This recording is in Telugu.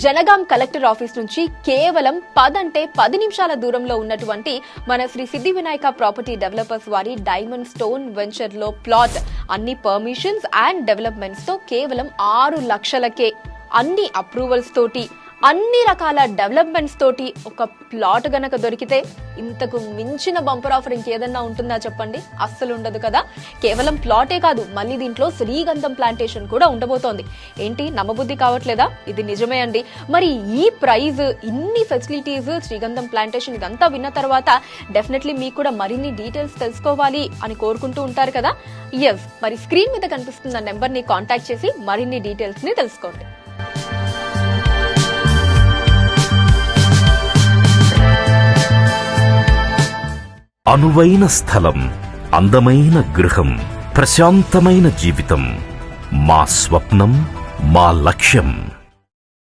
జనగాం కలెక్టర్ ఆఫీస్ నుంచి కేవలం పదంటే పది నిమిషాల దూరంలో ఉన్నటువంటి మన శ్రీ సిద్ధి వినాయక ప్రాపర్టీ డెవలపర్స్ వారి డైమండ్ స్టోన్ వెంచర్లో ప్లాట్. అన్ని పర్మిషన్స్ అండ్ డెవలప్మెంట్స్తో కేవలం ఆరు లక్షలకే. అన్ని అప్రూవల్స్ తోటి. అన్ని రకాల డెవలప్మెంట్స్ తోటి ఒక ప్లాట్ గనక దొరికితే ఇంతకు మించిన బంపర్ ఆఫర్ ఇంకేదన్నా ఉంటుందా చెప్పండి? అస్సలు ఉండదు కదా. కేవలం ప్లాటే కాదు మళ్ళీ దీంట్లో శ్రీగంధం ప్లాంటేషన్ కూడా ఉండబోతోంది. ఏంటి? నమ్మబుద్ధి కావట్లేదా? ఇది నిజమే అండి. మరి ఈ ప్రైజ్ ఇన్ని ఫెసిలిటీస్ శ్రీగంధం ప్లాంటేషన్ ఇదంతా విన్న తర్వాత డెఫినెట్లీ మీకు కూడా మరిన్ని డీటెయిల్స్ తెలుసుకోవాలి అని కోరుకుంటూ ఉంటారు కదా? ఎస్ మరి స్క్రీన్ మీద కనిపిస్తున్న నెంబర్ని కాంటాక్ట్ చేసి మరిన్ని డీటెయిల్స్ని తెలుసుకోండి. అనువైన స్థలం అందమైన గృహం ప్రశాంతమైన జీవితం. మా స్వప్నం మా లక్ష్యం.